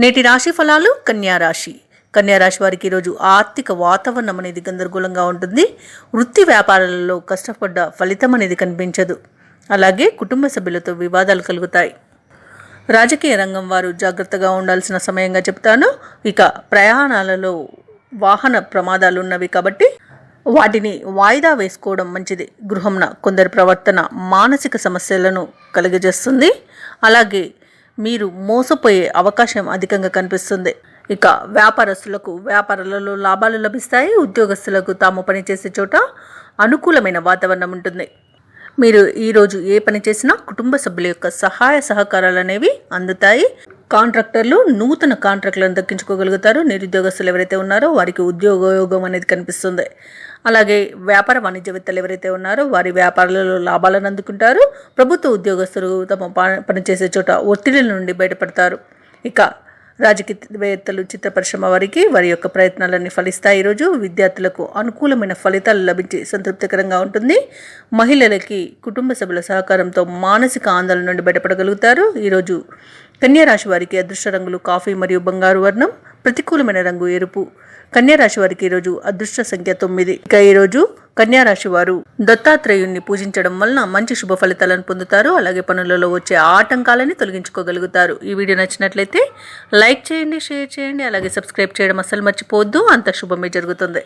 నేటి రాశి ఫలాలు కన్యా రాశి. కన్యా రాశి వారికి ఈరోజు ఆర్థిక వాతావరణం అనేది గందరగోళంగా ఉంటుంది. వృత్తి వ్యాపారాలలో కష్టపడ్డ ఫలితం అనేది కనిపించదు. అలాగే కుటుంబ సభ్యులతో వివాదాలు కలుగుతాయి. రాజకీయ రంగం వారు జాగ్రత్తగా ఉండాల్సిన సమయంగా చెప్తాను. ఇక ప్రయాణాలలో వాహన ప్రమాదాలు ఉన్నవి కాబట్టి వాటిని వాయిదా వేసుకోవడం మంచిది. గృహంన కొందరి ప్రవర్తన మానసిక సమస్యలను కలిగజేస్తుంది. అలాగే మీరు మోసపోయే అవకాశం అధికంగా కనిపిస్తుంది. ఇక వ్యాపారస్తులకు వ్యాపారాలలో లాభాలు లభిస్తాయి. ఉద్యోగస్తులకు తాము పనిచేసే చోట అనుకూలమైన వాతావరణం ఉంటుంది. మీరు ఈరోజు ఏ పని చేసినా కుటుంబ సభ్యుల యొక్క సహాయ సహకారాలు అనేవి అందుతాయి. కాంట్రాక్టర్లు నూతన కాంట్రాక్టులను దక్కించుకోగలుగుతారు. నిరుద్యోగస్తులు ఎవరైతే ఉన్నారో వారికి ఉద్యోగయోగం అనేది కనిపిస్తుంది. అలాగే వ్యాపార వాణిజ్యవేత్తలు ఎవరైతే ఉన్నారో వారి వ్యాపారాలలో లాభాలను అందుకుంటారు. ప్రభుత్వ ఉద్యోగస్తులు తమ ప- పనిచేసే చోట ఒత్తిడిల నుండి బయటపడతారు. ఇక రాజకీయవేత్తలు చిత్ర పరిశ్రమ వారికి వారి యొక్క ప్రయత్నాలన్నీ ఫలిస్తాయి. ఈరోజు విద్యార్థులకు అనుకూలమైన ఫలితాలు లభించి సంతృప్తికరంగా ఉంటుంది. మహిళలకి కుటుంబ సభ్యుల సహకారంతో మానసిక ఆందోళన నుండి బయటపడగలుగుతారు. ఈరోజు కన్యా రాశి వారికి అదృష్ట రంగులు కాఫీ మరియు బంగారు వర్ణం. ప్రతికూలమైన రంగు ఎరుపు. కన్యారాశి వారికి ఈరోజు అదృష్ట సంఖ్య తొమ్మిది. ఇక ఈరోజు కన్యారాశి వారు దత్తాత్రేయుణ్ణి పూజించడం వలన మంచి శుభ ఫలితాలను పొందుతారు. అలాగే పనులలో వచ్చే ఆటంకాలని తొలగించుకోగలుగుతారు. ఈ వీడియో నచ్చినట్లయితే లైక్ చేయండి షేర్ చేయండి అలాగే సబ్స్క్రైబ్ చేయడం అస్సలు మర్చిపోవద్దు. అంత శుభమే జరుగుతుంది.